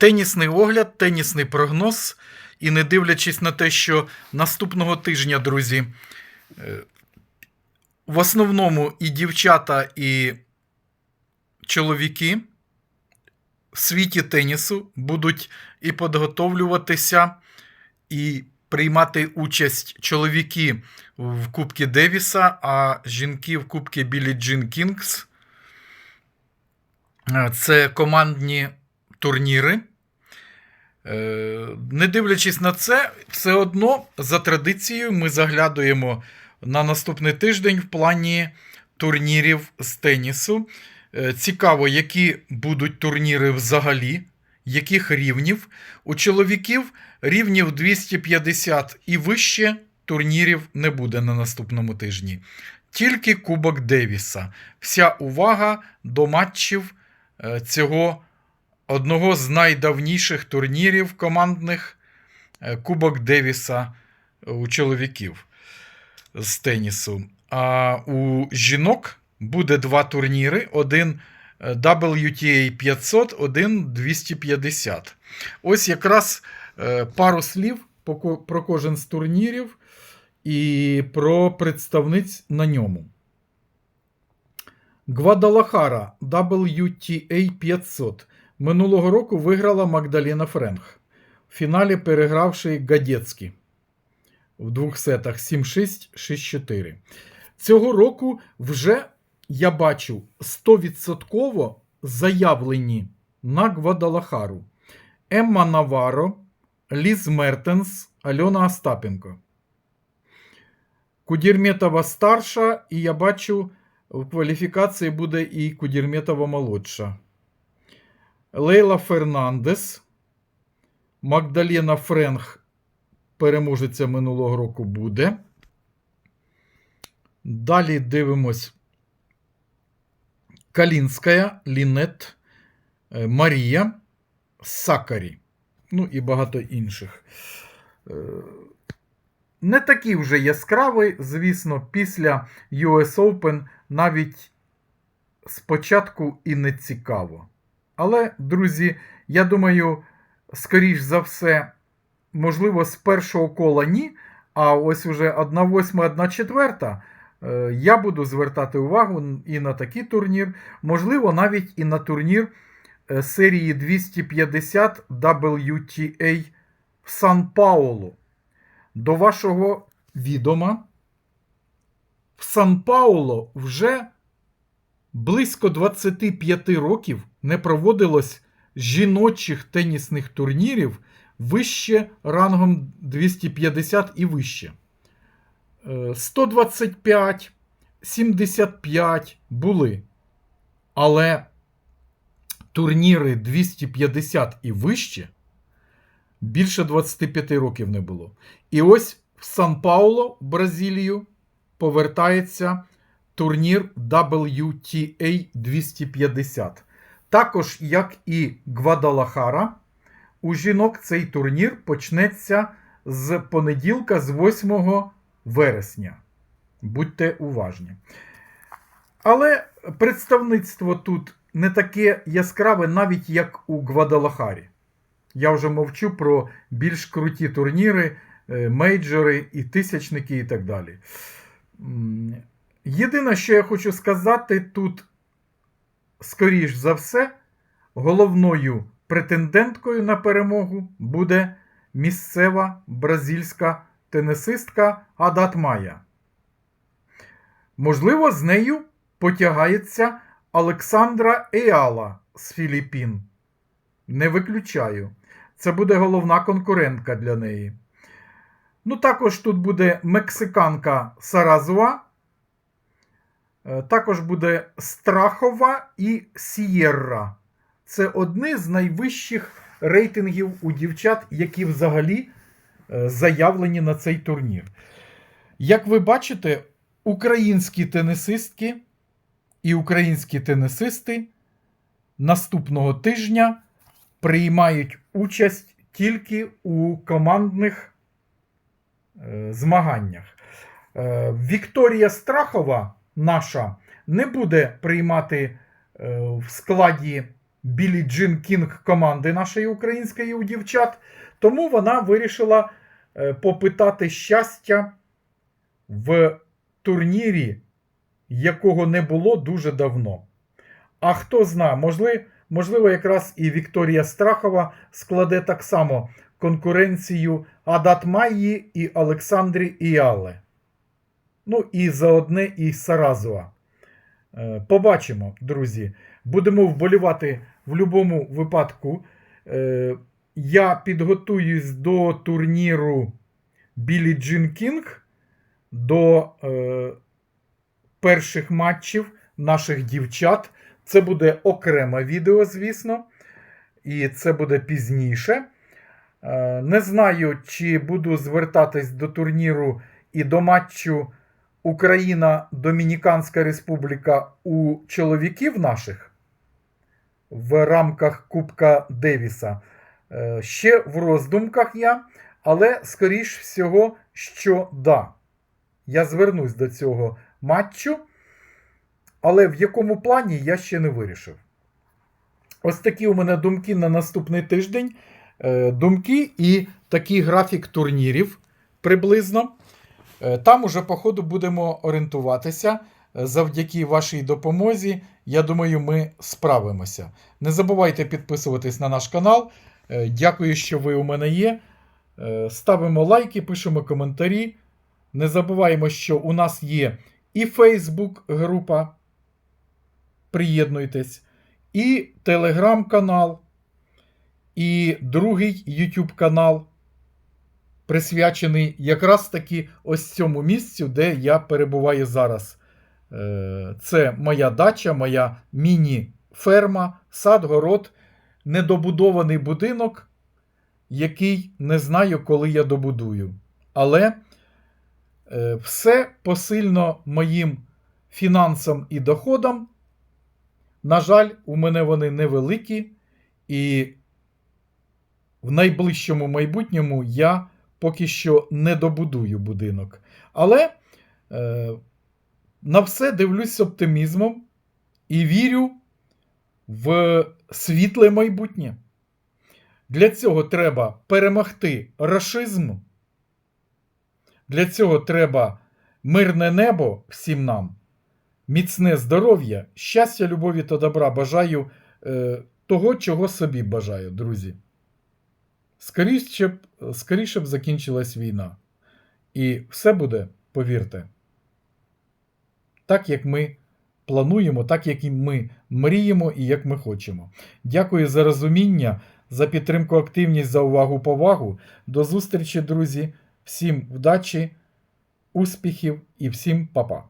Тенісний огляд, тенісний прогноз. І не дивлячись на те, що наступного тижня, друзі, е, в основному і дівчата, і чоловіки в світі тенісу будуть і підготовлюватися, і приймати участь чоловіки в Кубці Девіса, а жінки в Кубці Білі Джин Кінгс. Е, Це командні турніри. Е, Не дивлячись на це, все одно за традицією ми заглядуємо на наступний тиждень в плані турнірів з тенісу. Е, Цікаво, які будуть турніри взагалі, яких рівнів. У чоловіків рівнів 250 і вище турнірів не буде на наступному тижні. Тільки Кубок Девіса. Вся увага до матчів е, цього одного з найдавніших турнірів командних е, Кубок Девіса у чоловіків з тенісу. А у жінок буде два турніри: один е, WTA 500, один 250. Ось якраз е, пару слів про кожен з турнірів і про представниць на ньому. Гвадалахара WTA 500 минулого року виграла Магдаліна Френх, в фіналі перегравши Гадецькі в двох сетах 7-6, 6-4. Цього року вже я бачу 100% заявлені на Гвадалахару Емма Наваро, Ліз Мертенс, Альона Остапенко. Кудірметова старша, і я бачу, в кваліфікації буде і Кудірметова молодша. Лейла Фернандес, Магдалена Френх, переможеця минулого року буде. Далі дивимось. Калінська, Лінет, е, Марія, Сакарі. Ну і багато інших. Е, Не такий вже яскравий, звісно, після US Open навіть спочатку і не цікаво. Але, друзі, я думаю, скоріш за все, можливо, з першого кола ні. А ось уже 1 восьма, 1 четверта. е, Я буду звертати увагу і на такий турнір, можливо, навіть і на турнір е, серії 250 WTA в Сан-Паулу. До вашого відома, в Сан-Пауло вже близько 25 років не проводилось жіночих тенісних турнірів вище рангом 250 і вище. Е, 125, 75 були. Але турніри 250 і вище більше 25 років не було. І ось в Сан-Пауло, Бразилію, повертається турнір WTA 250. Також, як і Гвадалахара, у жінок цей турнір почнеться з понеділка, з 8 вересня. Будьте уважні. Але представництво тут не таке яскраве, навіть як у Гвадалахарі. Я вже мовчу про більш круті турніри, е, мейджори і тисячники і так далі. Єдине, що я хочу сказати, тут, скоріш за все, головною претенденткою на перемогу буде місцева бразильська тенісистка Адат Майя. Можливо, з нею потягається Олександра Еала з Філіппін. Не виключаю. Це буде головна конкурентка для неї. Ну, також тут буде мексиканка Саразуа. Е, Також буде Страхова і Сієрра. Це одні з найвищих рейтингів у дівчат, які взагалі е, заявлені на цей турнір. Як ви бачите, українські тенісистки і українські тенісисти наступного тижня приймають участь тільки у командних е, змаганнях. Вікторія Страхова, наша, не буде приймати е, в складі Білі Джин Кінг команди нашої української у дівчат. Тому вона вирішила е, попитати щастя в турнірі, якого не було дуже давно. А хто знає, можливо, можливо, якраз і Вікторія Страхова складе так само конкуренцію Адат Майї і Олександрі Іале. Ну і заодне і Саразуа. Е, Побачимо, друзі. Будемо вболівати в будь-якому випадку. Е, Я підготуюсь до турніру Білі Джин Кінг, до е, перших матчів наших дівчат. Це буде окреме відео, звісно. І це буде пізніше. Не знаю, чи буду звертатись до турніру і до матчу Україна Домініканська Республіка у чоловіків наших в рамках Кубка Девіса. Е, Ще в роздумках я, але скоріш всього, що да. Я звернусь до цього матчу, але в якому плані я ще не вирішив. Ось такі у мене думки на наступний тиждень. Е, Думки і такий графік турнірів приблизно. Е, Там уже, по ходу, будемо орієнтуватися. Е, Завдяки вашій допомозі, я думаю, ми справимося. Не забувайте підписуватись на наш канал. Е, Дякую, що ви у мене є. Ставимо лайки, пишемо коментарі. Не забуваємо, що у нас є і Facebook група. Приєднуйтесь, і телеграм-канал, і другий YouTube канал, присвячений якраз таки ось цьому місцю, де я перебуваю зараз. Е, Це моя дача, моя міні-ферма, сад, город, недобудований будинок, який не знаю, коли я добудую. Але е, все посильно моїм фінансам і доходам. На жаль, у мене вони невеликі, і в найближчому майбутньому я поки що не добудую будинок. Але е, на все дивлюсь з оптимізмом і вірю в світле майбутнє. Для цього треба перемогти рашизм. Для цього треба мирне небо всім нам, міцне здоров'я, щастя, любові та добра. Бажаю е, того, чого собі бажаю, друзі. Скоріше б, скоріше б закінчилась війна. І все буде, повірте, так, як ми плануємо, так, як ми мріємо і як ми хочемо. Дякую за розуміння, за підтримку, активність, за увагу, повагу. До зустрічі, друзі. Всім вдачі, успіхів і всім па-па.